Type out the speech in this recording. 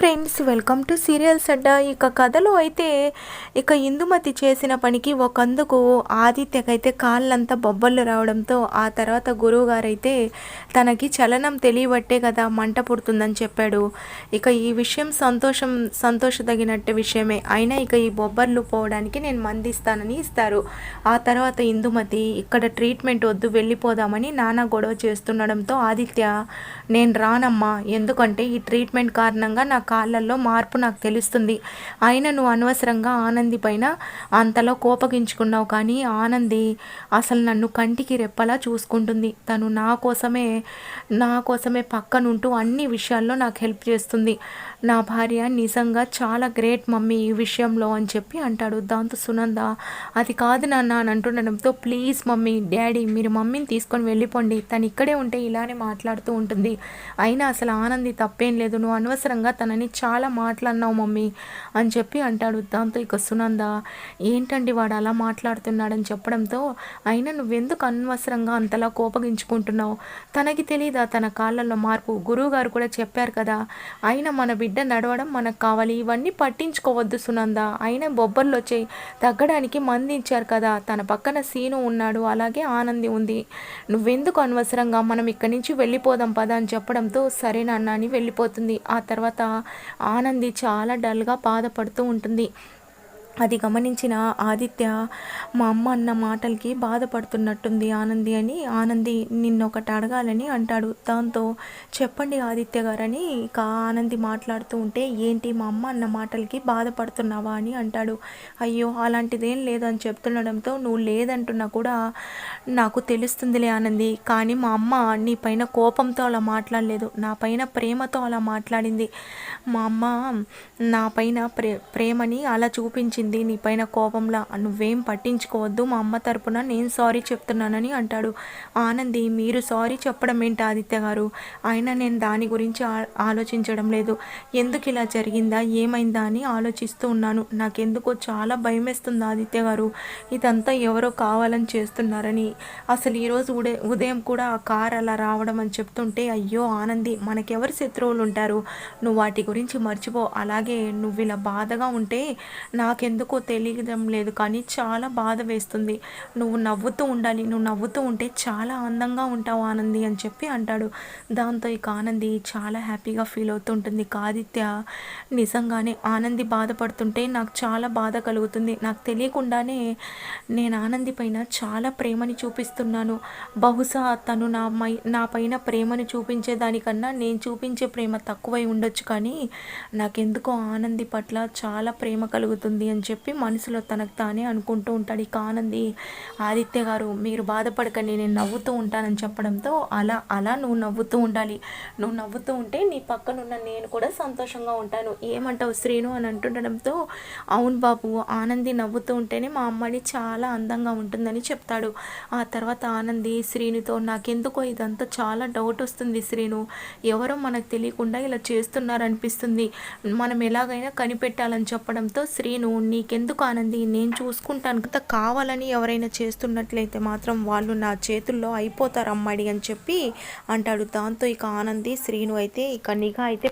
Friends welcome to serials అడ్డ ఇక కథలో అయితే ఇక ఇందుమతి చేసిన పనికి ఒకందుకు ఆదిత్యకైతే కాళ్ళంతా బొబ్బళ్ళు రావడంతో ఆ తర్వాత గురువు గారైతే తనకి చలనం తెలియబట్టే కదా మంట పుడుతుందని చెప్పాడు. ఇక ఈ విషయం సంతోషం సంతోషదగినట్టు విషయమే. అయినా ఇక ఈ బొబ్బర్లు పోవడానికి నేను మందిస్తానని ఇస్తారు. ఆ తర్వాత ఇందుమతి ఇక్కడ ట్రీట్మెంట్ వద్దు వెళ్ళిపోదామని నాన్న గొడవ చేస్తుండడంతో ఆదిత్య నేను రానమ్మా ఎందుకంటే ఈ ట్రీట్మెంట్ కారణంగా నాకు కాళ్ళల్లో మార్పు నాకు తెలుస్తుంది. అయినా నువ్వు అనవసరంగా ఆనంది పైన అంతలో కోపగించుకున్నావు కానీ ఆనంది అసలు నన్ను కంటికి రెప్పలా చూసుకుంటుంది. తను నా కోసమే నా కోసమే పక్కనుంటూ అన్ని విషయాల్లో నాకు హెల్ప్ చేస్తుంది. నా భార్య నిజంగా చాలా గ్రేట్ మమ్మీ ఈ విషయంలో అని చెప్పి అంటాడు దాంతో సునంద. అది కాదు నాన్న అని అంటుండడంతో ప్లీజ్ మమ్మీ డాడీ మీరు మమ్మీని తీసుకొని వెళ్ళిపోండి. తను ఇక్కడే ఉంటే ఇలానే మాట్లాడుతూ ఉంటుంది. అయినా అసలు ఆనంది తప్పేం లేదు. నువ్వు అనవసరంగా తనని చాలా మాట్లాడినావు మమ్మీ అని చెప్పి అంటాడు దాంతో ఇక సునంద ఏంటండి వాడు అలా మాట్లాడుతున్నాడని చెప్పడంతో అయినా నువ్వెందుకు అనవసరంగా అంతలా కోపగించుకుంటున్నావు? తనకి తెలీదా తన కాళ్ళల్లో మార్పు? గురువుగారు కూడా చెప్పారు కదా అయినా మన బిడ్డ నడవడం మనకు కావాలి. ఇవన్నీ పట్టించుకోవద్దు సునంద. అయినా బొబ్బర్లు వచ్చాయి. తగ్గడానికి మంది ఇచ్చారు కదా. తన పక్కన సీను ఉన్నాడు. అలాగే ఆనంది ఉంది. నువ్వెందుకు అనవసరంగా మనం ఇక్కడి నుంచి వెళ్ళిపోదాం పద అని చెప్పడంతో సరే నాన్న అని వెళ్ళిపోతుంది. ఆ తర్వాత ఆనంది చాలా డల్గా బాధపడుతూ ఉంటుంది. అది గమనించిన ఆదిత్య మా అమ్మ అన్న మాటలకి బాధపడుతున్నట్టుంది ఆనంది అని ఆనంది నిన్నొకటి అడగాలని అంటాడు. దాంతో చెప్పండి ఆదిత్య గారని ఇక ఆనంది మాట్లాడుతూ ఉంటే ఏంటి మా అమ్మ అన్న మాటలకి బాధపడుతున్నావా అని అంటాడు. అయ్యో అలాంటిదేం లేదని చెప్తుండడంతో నువ్వు లేదంటున్నా కూడా నాకు తెలుస్తుందిలే ఆనంది. కానీ మా అమ్మ నీ పైన కోపంతో అలా మాట్లాడలేదు. నా పైన ప్రేమతో అలా మాట్లాడింది. మా అమ్మ నా పైన ప్రే ప్రేమని అలా చూపించింది. ఉంది నీపైన కోపంలా నువ్వేం పట్టించుకోవద్దు మా అమ్మ తరపున నేను సారీ చెప్తున్నానని అంటాడు. ఆనంది మీరు సారీ చెప్పడం ఏంటి ఆదిత్య గారు? అయినా నేను దాని గురించి ఆ- ఆలోచించడం లేదు. ఎందుకు ఇలా జరిగిందా? ఏమైందా? అని ఆలోచిస్తూ ఉన్నాను. నాకెందుకో చాలా భయం వేస్తుంది ఆదిత్య గారు. ఇదంతా ఎవరో కావాలని చేస్తున్నారని. అసలు ఈరోజు ఉడే ఉదయం కూడా ఆ కార్ అలా రావడం అని చెప్తుంటే అయ్యో ఆనంది మనకెవరు శత్రువులు ఉంటారు? నువ్వు వాటి గురించి మర్చిపో. అలాగే నువ్వు ఇలా బాధగా ఉంటే నాకెందుకు ఎందుకో తెలియడం లేదు కానీ చాలా బాధ వేస్తుంది. నువ్వు నవ్వుతూ ఉండాలి నువ్వు నవ్వుతూ ఉంటే చాలా అందంగా ఉంటావు ఆనంది అని చెప్పి అంటాడు. దాంతో ఇక ఆనంది చాలా హ్యాపీగా ఫీల్ అవుతుంటుంది. కాదిత్య ఆదిత్య నిజంగానే ఆనంది బాధపడుతుంటే నాకు చాలా బాధ కలుగుతుంది. నాకు తెలియకుండానే నేను ఆనంది పైన చాలా ప్రేమని చూపిస్తున్నాను. బహుశా తను నా మై నా పైన ప్రేమను చూపించేదానికన్నా నేను చూపించే ప్రేమ తక్కువై ఉండొచ్చు కానీ నాకెందుకో ఆనంది పట్ల చాలా ప్రేమ కలుగుతుంది అని అని చెప్పి మనసులో తనకు తానే అనుకుంటూ ఉంటాడు. ఇక ఆనంది ఆదిత్య గారు మీరు బాధపడకండి నేను నవ్వుతూ ఉంటానని చెప్పడంతో అలా అలా నువ్వు నవ్వుతూ ఉండాలి. నువ్వు నవ్వుతూ ఉంటే నీ పక్కనున్న నేను కూడా సంతోషంగా ఉంటాను. ఏమంటావు శ్రీను అని అంటుండడంతో అవును బాబు ఆనంది నవ్వుతూ ఉంటేనే మా అమ్మడి చాలా అందంగా ఉంటుందని చెప్తాడు. ఆ తర్వాత ఆనంది శ్రీనుతో నాకెందుకో ఇదంతా చాలా డౌట్ వస్తుంది శ్రీను. ఎవరో మనకు తెలియకుండా ఇలా చేస్తున్నారనిపిస్తుంది. మనం ఎలాగైనా కనిపెట్టాలని చెప్పడంతో శ్రీను నీకెందుకు ఆనంది? నేను చూసుకుంటాను కదా కావాలని ఎవరైనా చేస్తున్నట్లయితే మాత్రం వాళ్ళు నా చేతుల్లో అయిపోతారు అమ్మాడి అని చెప్పి అంటాడు. దాంతో ఇక ఆనంది శ్రీను అయితే ఇక నిఘా అయితే